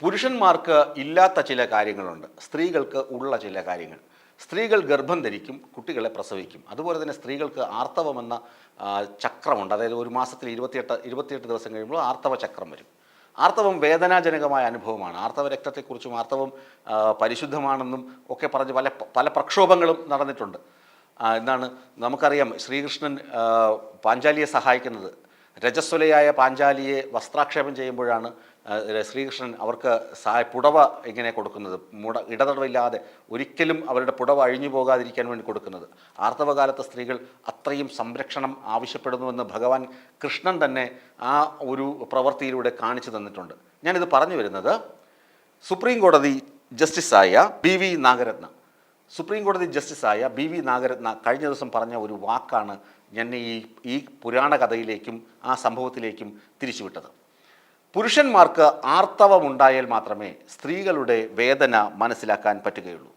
പുരുഷന്മാർക്ക് ഇല്ലാത്ത ചില കാര്യങ്ങളുണ്ട്. സ്ത്രീകൾക്ക് ഉള്ള ചില കാര്യങ്ങൾ. സ്ത്രീകൾ ഗർഭം ധരിക്കും കുട്ടികളെ പ്രസവിക്കും. അതുപോലെ തന്നെ സ്ത്രീകൾക്ക് ആർത്തവമെന്ന ചക്രമുണ്ട്. അതായത് ഒരു മാസത്തിൽ ഇരുപത്തിയെട്ട് ഇരുപത്തിയെട്ട് ദിവസം കഴിയുമ്പോൾ ആർത്തവ ചക്രം വരും. ആർത്തവം വേദനാജനകമായ അനുഭവമാണ്. ആർത്തവ രക്തത്തെക്കുറിച്ചും ആർത്തവം പരിശുദ്ധമാണെന്നും ഒക്കെ പറഞ്ഞ് പല പല പ്രക്ഷോഭങ്ങളും നടന്നിട്ടുണ്ട്. എന്നാണ് നമുക്കറിയാം ശ്രീകൃഷ്ണൻ പാഞ്ചാലിയെ സഹായിക്കുന്നത്. രജസ്വലയായ പാഞ്ചാലിയെ വസ്ത്രാക്ഷേപം ചെയ്യുമ്പോഴാണ് ശ്രീകൃഷ്ണൻ അവർക്ക് സായ പുടവ ഇങ്ങനെ കൊടുക്കുന്നത്. മുട ഇടതടവില്ലാതെ ഒരിക്കലും അവരുടെ പുടവ അഴിഞ്ഞു പോകാതിരിക്കാൻ വേണ്ടി കൊടുക്കുന്നത്. ആർത്തവകാലത്തെ സ്ത്രീകൾ അത്രയും സംരക്ഷണം ആവശ്യപ്പെടുന്നുവെന്ന് ഭഗവാൻ കൃഷ്ണൻ തന്നെ ആ ഒരു പ്രവൃത്തിയിലൂടെ കാണിച്ചു തന്നിട്ടുണ്ട്. ഞാനിത് പറഞ്ഞു വരുന്നത് സുപ്രീം കോടതി ജസ്റ്റിസായ ബി വി നാഗരത്ന. സുപ്രീം കോടതി ജസ്റ്റിസായ ബി വി നാഗരത്ന കഴിഞ്ഞ ദിവസം പറഞ്ഞ ഒരു വാക്കാണ് എന്നെ ഈ ഈ പുരാണ കഥയിലേക്കും ആ സംഭവത്തിലേക്കും തിരിച്ചുവിട്ടത്. പുരുഷന്മാർക്ക് ആർത്തവമുണ്ടായാൽ മാത്രമേ സ്ത്രീകളുടെ വേദന മനസ്സിലാക്കാൻ പറ്റുകയുള്ളൂ.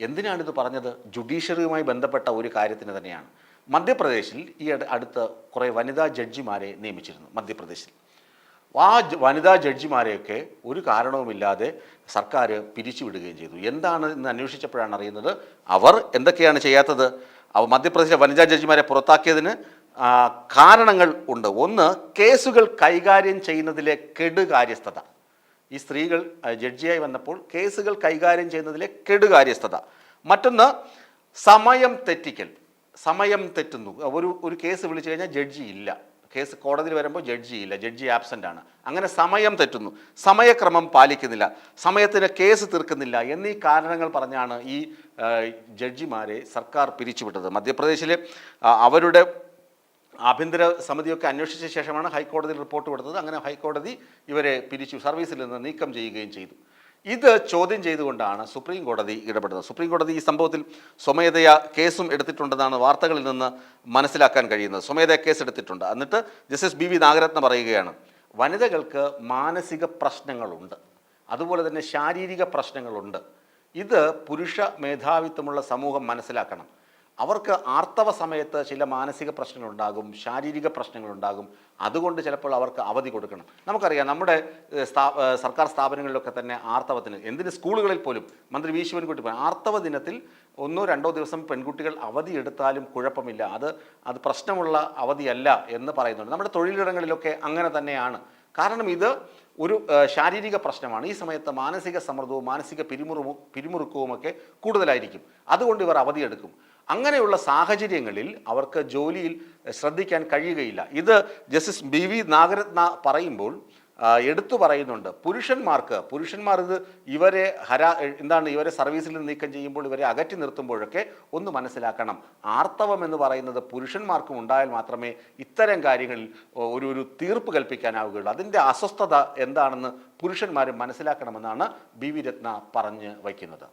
എന്തിനാണിത് പറഞ്ഞത്? ജുഡീഷ്യറിയുമായി ബന്ധപ്പെട്ട ഒരു കാര്യത്തിന് തന്നെയാണ്. മധ്യപ്രദേശിൽ ഈ അടുത്ത കുറേ വനിതാ ജഡ്ജിമാരെ നിയമിച്ചിരുന്നു മധ്യപ്രദേശിൽ. ആ വനിതാ ജഡ്ജിമാരെയൊക്കെ ഒരു കാരണവുമില്ലാതെ സർക്കാർ പിരിച്ചുവിടുകയും ചെയ്തു. എന്താണ് എന്ന് അന്വേഷിച്ചപ്പോഴാണ് അറിയുന്നത്? അവർ എന്തൊക്കെയാണ് ചെയ്യാത്തത്? മധ്യപ്രദേശിലെ വനിതാ ജഡ്ജിമാരെ പുറത്താക്കിയതിന് കാരണങ്ങൾ ഉണ്ട്. ഒന്ന് കേസുകൾ കൈകാര്യം ചെയ്യുന്നതിലെ കെടുകാര്യസ്ഥത. ഈ സ്ത്രീകൾ ജഡ്ജിയായി വന്നപ്പോൾ കേസുകൾ കൈകാര്യം ചെയ്യുന്നതിലെ കെടുകാര്യസ്ഥത. മറ്റൊന്ന് സമയം തെറ്റിക്കൽ. സമയം തെറ്റുന്നു. ഒരു ഒരു കേസ് വിളിച്ചു കഴിഞ്ഞാൽ ജഡ്ജി ഇല്ല. കേസ് കോടതിയിൽ വരുമ്പോൾ ജഡ്ജി ഇല്ല ജഡ്ജി ആബ്സെന്റ് ആണ്. അങ്ങനെ സമയം തെറ്റുന്നു. സമയക്രമം പാലിക്കുന്നില്ല. സമയത്തിന് കേസ് തീർക്കുന്നില്ല. എന്നീ കാരണങ്ങൾ പറഞ്ഞാണ് ഈ ജഡ്ജിമാരെ സർക്കാർ പിരിച്ചുവിട്ടത്. മധ്യപ്രദേശിലെ അവരുടെ ആഭ്യന്തര സമിതിയൊക്കെ അന്വേഷിച്ച ശേഷമാണ് ഹൈക്കോടതിയിൽ റിപ്പോർട്ട് കൊടുത്തത്. അങ്ങനെ ഹൈക്കോടതി ഇവരെ പിരിച്ചു സർവീസിൽ നിന്ന് നീക്കം ചെയ്യുകയും ചെയ്തു. ഇത് ചോദ്യം ചെയ്തുകൊണ്ടാണ് സുപ്രീം കോടതി ഇടപെടുന്നത് സുപ്രീം കോടതി ഈ സംഭവത്തിൽ സ്വമേധയാ കേസും എടുത്തിട്ടുണ്ടെന്നാണ് വാർത്തകളിൽ നിന്ന് മനസ്സിലാക്കാൻ കഴിയുന്നത്. സ്വമേധയാ കേസ് എടുത്തിട്ടുണ്ട്. എന്നിട്ട് ജസ്റ്റിസ് ബി വി നാഗരത്ന പറയുകയാണ് വനിതകൾക്ക് മാനസിക പ്രശ്നങ്ങളുണ്ട്. അതുപോലെ തന്നെ ശാരീരിക പ്രശ്നങ്ങളുണ്ട്. ഇത് പുരുഷ മേധാവിത്വമുള്ള സമൂഹം മനസ്സിലാക്കണം. അവർക്ക് ആർത്തവ സമയത്ത് ചില മാനസിക പ്രശ്നങ്ങളുണ്ടാകും ശാരീരിക പ്രശ്നങ്ങളുണ്ടാകും. അതുകൊണ്ട് ചിലപ്പോൾ അവർക്ക് അവധി കൊടുക്കണം. നമുക്കറിയാം നമ്മുടെ സ്ഥാ സർക്കാർ സ്ഥാപനങ്ങളിലൊക്കെ തന്നെ ആർത്തവത്തിന് എന്തിന് സ്കൂളുകളിൽ പോലും മന്ത്രി വി ശിവൻകുട്ടി പറഞ്ഞു ആർത്തവ ദിനത്തിൽ ഒന്നോ രണ്ടോ ദിവസം പെൺകുട്ടികൾ അവധി എടുത്താലും കുഴപ്പമില്ല. അത് അത് പ്രശ്നമുള്ള അവധിയല്ല എന്ന് പറയുന്നുണ്ട്. നമ്മുടെ തൊഴിലിടങ്ങളിലൊക്കെ അങ്ങനെ തന്നെയാണ്. കാരണം ഇത് ഒരു ശാരീരിക പ്രശ്നമാണ്. ഈ സമയത്ത് മാനസിക സമ്മർദ്ദവും മാനസിക പിരിമുറുവും പിരിമുറുക്കവുമൊക്കെ കൂടുതലായിരിക്കും. അതുകൊണ്ട് ഇവർ അവധിയെടുക്കും. അങ്ങനെയുള്ള സാഹചര്യങ്ങളിൽ അവർക്ക് ജോലിയിൽ ശ്രദ്ധിക്കാൻ കഴിയുകയില്ല. ഇത് ജസ്റ്റിസ് ബി വി നാഗരത്ന പറയുമ്പോൾ എടുത്തു പറയുന്നുണ്ട്. പുരുഷന്മാർക്ക് പുരുഷന്മാർ ഇത് ഇവരെ ഹരാ എന്താണ് ഇവരെ സർവീസിൽ നിന്ന് നീക്കം ചെയ്യുമ്പോൾ ഇവരെ അകറ്റി നിർത്തുമ്പോഴൊക്കെ ഒന്ന് മനസ്സിലാക്കണം. ആർത്തവം എന്ന് പറയുന്നത് പുരുഷന്മാർക്കും ഉണ്ടായാൽ മാത്രമേ ഇത്തരം കാര്യങ്ങളിൽ ഒരു ഒരു തീർപ്പ് കൽപ്പിക്കാനാവുകയുള്ളൂ. അതിന്റെ അസ്വസ്ഥത എന്താണെന്ന് പുരുഷന്മാരും മനസ്സിലാക്കണമെന്നാണ് ബി വി രത്ന പറഞ്ഞ് വയ്ക്കുന്നത്.